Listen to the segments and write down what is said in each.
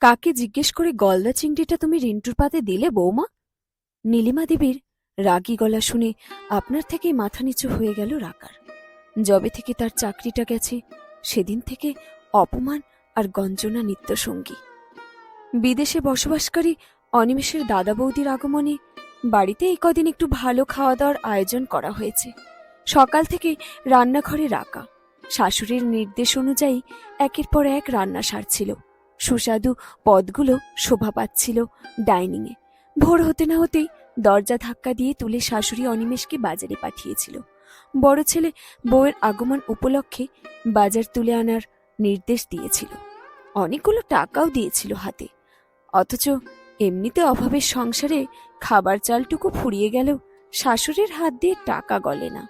কাকে জিজ্ঞেস করে গলদা চিংড়িটা তুমি রিন্টুর পাতে দিলে, বৌমা? নীলিমা দেবীর রাগী গলা শুনে আপনার থেকেই মাথা নিচু হয়ে গেল রাকার। যবে থেকে তার চাকরিটা গেছে, সেদিন থেকে অপমান আর গঞ্জনা নিত্য সঙ্গী বিদেশে বসবাসকারী অনিমেষের দাদা বৌদির আগমনে বাড়িতে এই কদিন একটু ভালো খাওয়া দাওয়ার আয়োজন করা হয়েছে। সকাল থেকে রান্নাঘরে রাখা শাশুড়ির নির্দেশ অনুযায়ী একের পর এক রান্না সারছিল। সুস্বাদু পদগুলো শোভা পাচ্ছিল ডাইনিংয়ে। ভোর হতে না হতেই দরজা ধাক্কা দিয়ে তুলে শাশুড়ি অনিমেষকে বাজারে পাঠিয়েছিল। বড় ছেলে বউয়ের আগমন উপলক্ষে বাজার তুলে আনার নির্দেশ দিয়েছিল। অনেকগুলো টাকাও দিয়েছিল হাতে। অথচ এমনিতে অভাবের সংসারে খাবার চালটুকু ফুরিয়ে গেলেও শাশুড়ির হাত দিয়ে টাকা গলে না।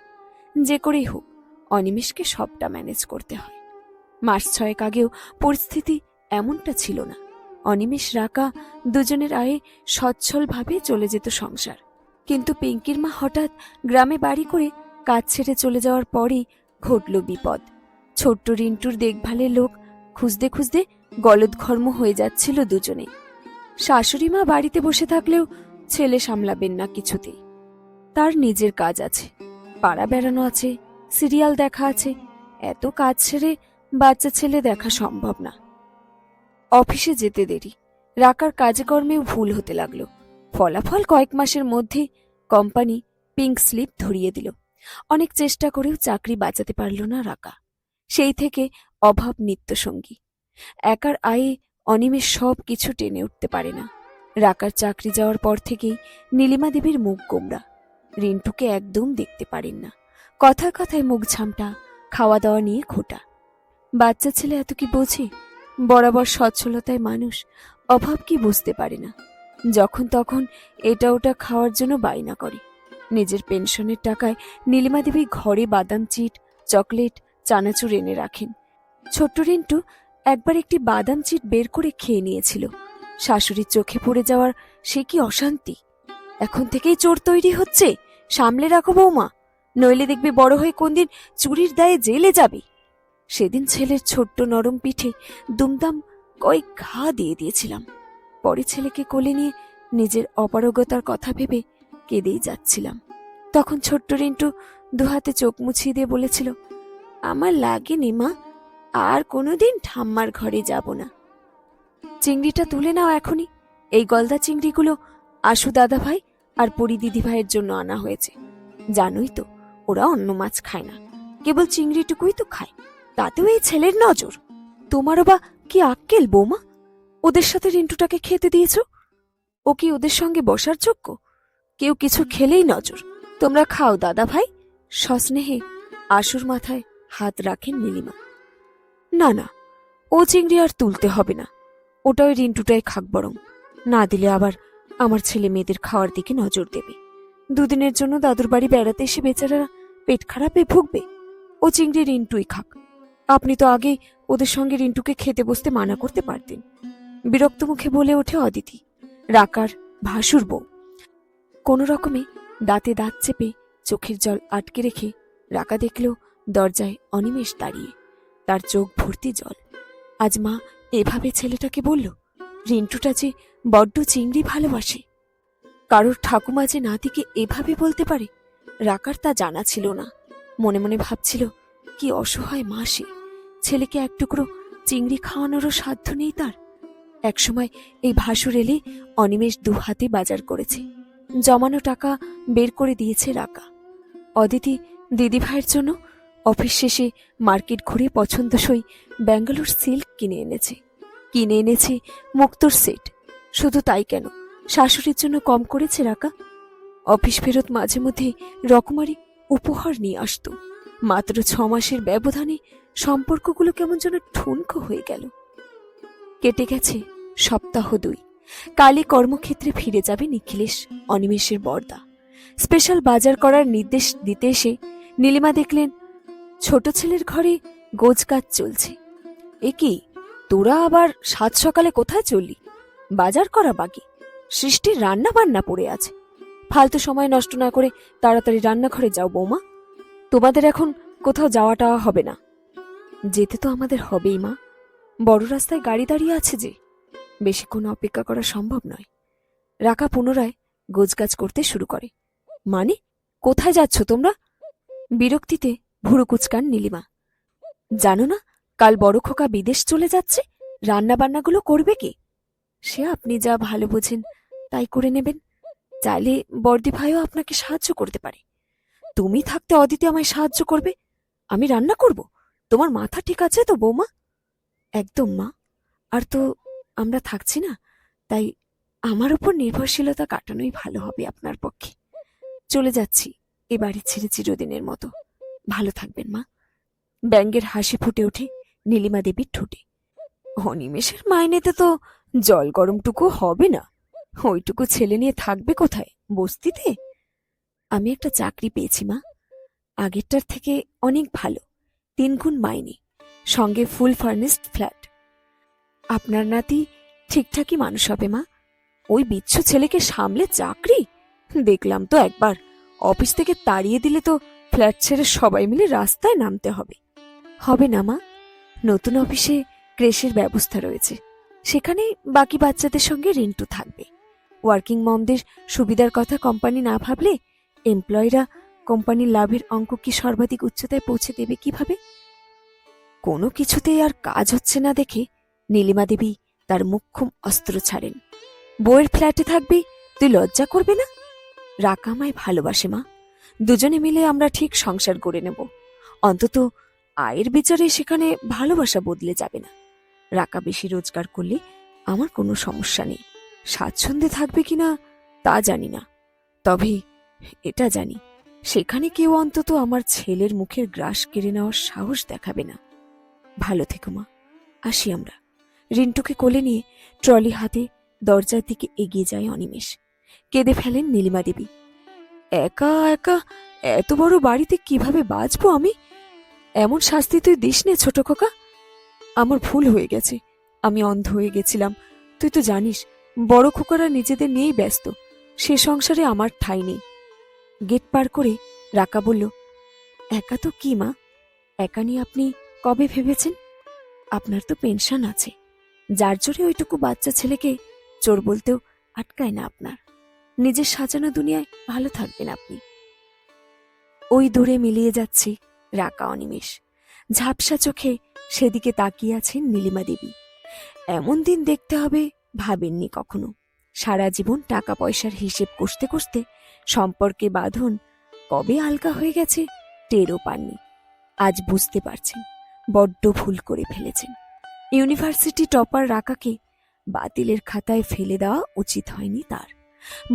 যে করেই হোক, অনিমেষকে সবটা ম্যানেজ করতে হয়। মাস ছয়েক আগেও পরিস্থিতি এমনটা ছিল না। অনিমেষ, রাকা দুজনের আয়ে সচ্ছলভাবে চলে যেত সংসার। কিন্তু পিঙ্কির মা হঠাৎ গ্রামে বাড়ি করে কাজ ছেড়ে চলে যাওয়ার পরই ঘটল বিপদ। ছোট্ট রিন্টুর দেখভালের লোক খুঁজতে খুঁজতে গলদঘর্ম হয়ে যাচ্ছিল দুজনে। শাশুড়ি মা বাড়িতে বসে থাকলেও ছেলে সামলাবেন না কিছুতেই। তার নিজের কাজ আছে, পাড়া বেড়ানো আছে, সিরিয়াল দেখা আছে, এত কাজ ছেড়ে বাচ্চা ছেলে দেখা সম্ভব না। অফিসে যেতে দেরি। রাকার কাজকর্মেও ভুল হতে লাগল। ফলাফল কয়েক মাসের মধ্যে কোম্পানি পিঙ্ক স্লিপ ধরিয়ে দিল। অনেক চেষ্টা করেও চাকরি বাঁচাতে পারল না রাকা। সেই থেকে অভাব নিত্যসঙ্গী একার আয়ে অনিমেষ সব কিছু টেনে উঠতে পারে না। রাকার চাকরি যাওয়ার পর থেকেই নীলিমা দেবীর মুখ গোমরা। রিন্টুকে একদম দেখতে পারেন না। কথায় কথায় মুখ ঝামটা খাওয়া দাওয়া নিয়ে খোটা। বাচ্চা ছেলে এত কি বোঝে? বরাবর সচ্ছলতায় মানুষ অভাব কি বুঝতে পারে না। যখন তখন এটা ওটা খাওয়ার জন্য বায়না করে। নিজের পেনশনের টাকায় নীলিমা দেবী ঘরে বাদাম চিট, চকলেট, চানাচুর এনে রাখেন। ছোট্ট রিন্টু একবার একটি বাদাম চিট বের করে খেয়ে নিয়েছিল। শাশুড়ির চোখে পড়ে যাওয়ার সে কি অশান্তি? এখন থেকেই চোর তৈরি হচ্ছে? সামলে রাখো বৌমা। নইলে দেখবে বড় হয়ে কোনদিন চুরির দায়ে জেলে যাবে। সেদিন ছেলের ছোট্ট নরম পিঠে দুমদাম কয়েক ঘা দিয়ে দিয়েছিলাম। পরে ছেলেকে কোলে নিয়ে নিজের অপারগতার কথা ভেবে কেঁদেই যাচ্ছিলাম। তখন ছোট্ট রিন্টু দুহাতে চোখ মুছিয়ে দিয়ে বলেছিল, আমার লাগেনি মা, আর কোনোদিন ঠাম্মার ঘরে যাব না। চিংড়িটা তুলে নাও এখনই। এই গলদা চিংড়িগুলো আশু দাদা ভাই আর পরি দিদি ভাইয়ের জন্য আনা হয়েছে। জানোই তো, ওরা অন্য মাছ খায় না। কেবল চিংড়িটুকুই তো খায়। তাতেও এই ছেলের নজর। তোমারও বা কি আক্কেল, বৌমা? ওদের সাথে রিন্টুটাকে খেতে দিয়েছ? ও কি ওদের সঙ্গে বসার যোগ্য? কেউ কিছু খেলেই নজর। তোমরা খাও, দাদা ভাই। সস্নেহে আশুর মাথায় হাত রাখেন নীলিমা। না না, ও চিংড়ি আর তুলতে হবে না। ওটা ওই রিন্টুটাই খাক বরং। না দিলে আবার আমার ছেলে মেয়েদের খাওয়ার দিকে নজর দেবে। দুদিনের জন্য দাদুর বাড়ি বেড়াতে এসে বেচারারা পেট খারাপে ভুগবে। ও চিংড়ি রিন্টুই খাক। আপনি তো আগে ওদের সঙ্গে রিন্টুকে খেতে বসতে মানা করতে পারতেন। বিরক্ত মুখে বলে ওঠে অদিতি, রাকার ভাসুর বউ। কোনো রকমে দাঁতে দাঁত চেপে চোখের জল আটকে রেখে রাকা দেখল দরজায় অনিমেষ দাঁড়িয়ে। তার চোখ ভর্তি জল। আজ মা এভাবে ছেলেটাকে বলল, রিন্টুটা যে বড্ড চিংড়ি ভালোবাসে। কারোর ঠাকুমা যে নাতিকে এভাবে বলতে পারে, রাকার তা জানা ছিল না। মনে মনে ভাবছিল, কি অসহায় মা সে। ছেলেকে এক টুকরো চিংড়ি খাওয়ানোরও সাধ্য নেই তার। একসময় এই ভাসুর এলে অনিমেষ দু হাতে বাজার করেছে। জমানো টাকা বের করে দিয়েছে রাকা। অদিতি দিদিভাইয়ের জন্য অফিস শেষে মার্কেট ঘুরে পছন্দসই ব্যাঙ্গালোর সিল্ক কিনে এনেছে। কিনে এনেছে মুক্তোর সেট। শুধু তাই কেন? শাশুড়ির জন্য কম করেছে রাকা। অফিস ফেরত মাঝে মধ্যে রকমারি উপহার নিয়ে আসতো। মাত্র ছ মাসের ব্যবধানে সম্পর্কগুলো কেমন যেন ঠুনকো হয়ে গেল। কেটে গেছে সপ্তাহ দুই। কালই কর্মক্ষেত্রে ফিরে যাবে নিখিলেশ অনিমেষের বর্দা। স্পেশাল বাজার করার নির্দেশ দিতে এসে নীলিমা দেখলেন, ছোট ছেলের ঘরে গোজকাজ চলছে। এ কি, তোরা আবার সাত সকালে কোথায় চললি? বাজার করা বাকি। সৃষ্টির রান্না বান্না পড়ে আছে। ফালতু সময় নষ্ট না করে তাড়াতাড়ি রান্নাঘরে যাও বৌমা। তোমাদের এখন কোথাও যাওয়া টাওয়া হবে না। যেতে তো আমাদের হবেই, মা। বড় রাস্তায় গাড়ি দাঁড়িয়ে আছে যে। বেশিক্ষণ অপেক্ষা করা সম্ভব নয়। রাকা পুনরায় গোজগাছ করতে শুরু করে। মানে কোথায় যাচ্ছ তোমরা? বিরক্তিতে ভুরু কুচকান নীলিমা। জানো না, কাল বড় খোকা বিদেশ চলে যাচ্ছে? রান্না বান্নাগুলো করবে কে? সে আপনি যা ভালো বোঝেন, তাই করে নেবেন। চাইলে বর্দি ভাইও আপনাকে সাহায্য করতে পারে। তুমি থাকতে অদিতি আমায় সাহায্য করবে। আমি রান্না করব? তোমার মাথা ঠিক আছে তো, বৌমা? একদম, মা। আর তো আমরা থাকছি না, তাই আমার উপর নির্ভরশীলতা কাটানোই ভালো হবে আপনার পক্ষে। চলে যাচ্ছি, এ বাড়ি ছেড়ে চিরদিনের মতো। ভালো থাকবেন, মা। ব্যাঙ্গের হাসি ফুটে ওঠে নীলিমা দেবীর ঠোঁটে। অনিমেষের মাইনেতে তো জল গরমটুকু হবে না। ওইটুকু ছেলে নিয়ে থাকবে কোথায়? বস্তিতে? আমি একটা চাকরি পেয়েছি, মা। আগেরটার থেকে অনেক ভালো। তিন গুণ মাইনে, সঙ্গে ফুল ফার্নিশড ফ্ল্যাট। আপনার নাতি ঠিকঠাকই মানুষ হবে, মা। ওই বিচ্ছু ছেলেকে সামলে চাকরি? দেখলাম তো একবার, অফিস থেকে তাড়িয়ে দিলে তো ফ্ল্যাট ছেড়ে সবাই মিলে রাস্তায় নামতে হবে। হবে না, মা। নতুন অফিসে ক্রেশের ব্যবস্থা রয়েছে। সেখানে বাকি বাচ্চাদের সঙ্গে রিন্টু থাকবে। ওয়ার্কিং মমদের সুবিধার কথা কোম্পানি না ভাবলে এমপ্লয়িরা কোম্পানির লাভের অঙ্ক কি সর্বাধিক উচ্চতায় পৌঁছে দেবে কীভাবে? কোনো কিছুতেই আর কাজ হচ্ছে না দেখে নীলিমা দেবী তার মুখ্যম অস্ত্র ছাড়েন। বউয়ের ফ্ল্যাটে থাকবি, তুই লজ্জা করবে না? রাকা আমায় ভালোবাসে মা। দুজনে মিলে আমরা ঠিক সংসার গড়ে নেব। অন্তত আয়ের বিচারে সেখানে ভালোবাসা বদলে যাবে না। রাকা বেশি রোজগার করলে আমার কোনো সমস্যা নেই। স্বাচ্ছন্দ্যে থাকবে কিনা তা জানি না। তবে এটা জানি সেখানে কেউ অন্তত আমার ছেলের মুখের গ্রাস কেড়ে নেওয়ার সাহস দেখাবে না। ভালো থেকো মা। আসি আমরা। রিন্টুকে কোলে নিয়ে ট্রলি হাতে দরজার দিকে এগিয়ে যায় অনিমেষ। কেঁদে ফেলেন নীলিমা দেবী। একা একা, এত বড় বাড়িতে কীভাবে বাঁচবো আমি? এমন শাস্তি তুই দিস নে, ছোট খোকা। আমার ভুল হয়ে গেছে। আমি অন্ধ হয়ে গেছিলাম। তুই তো জানিস, বড় খোকারা নিজেদের নিয়েই ব্যস্ত। সে সংসারে আমার ঠাঁই নেই। গেট পার করে রাকা বলল, একা তো কি মা? একা নিয়ে আপনি কবে ভেবেছেন? আপনার তো পেনশন আছে। যার জোরে ওইটুকু বাচ্চা ছেলেকে চোর বলতেও আটকায় না আপনার। নিজের সাজানো দুনিয়ায় ভালো থাকবেন আপনি। ওই দূরে মিলিয়ে যাচ্ছে রাকা অনিমেষ। ঝাপসা চোখে সেদিকে তাকিয়ে আছেন নীলিমা দেবী। এমন দিন দেখতে হবে ভাবেননি কখনো। সারা জীবন টাকা পয়সার হিসেব কষতে কষতে সম্পর্কে বাঁধন কবে আলগা হয়ে গেছে টেরও পাননি। আজ বুঝতে পারছেন, বড্ড ভুল করে ফেলেছেন। ইউনিভার্সিটি টপার রাকাকে বাতিলের খাতায় ফেলে দেওয়া উচিত হয়নি তার।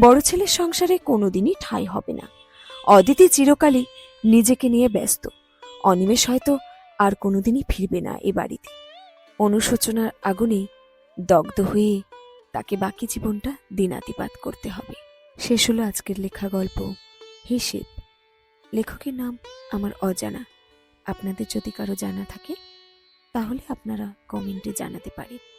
বড় ছেলের সংসারে কোনোদিনই ঠাঁই হবে না। অদিতি চিরকালই নিজেকে নিয়ে ব্যস্ত। অনিমেষ হয়তো আর কোনোদিনই ফিরবে না এ বাড়িতে। অনুশোচনার আগুনে দগ্ধ হয়ে তাকে বাকি জীবনটা দিনাতিপাত করতে হবে। শেষ হলো আজকের লেখা গল্প। হিসেব লেখকের নাম আমার অজানা। আপনাদের যদি কারও জানা থাকে, তাহলে আপনারা কমেন্টে জানাতে পারেন।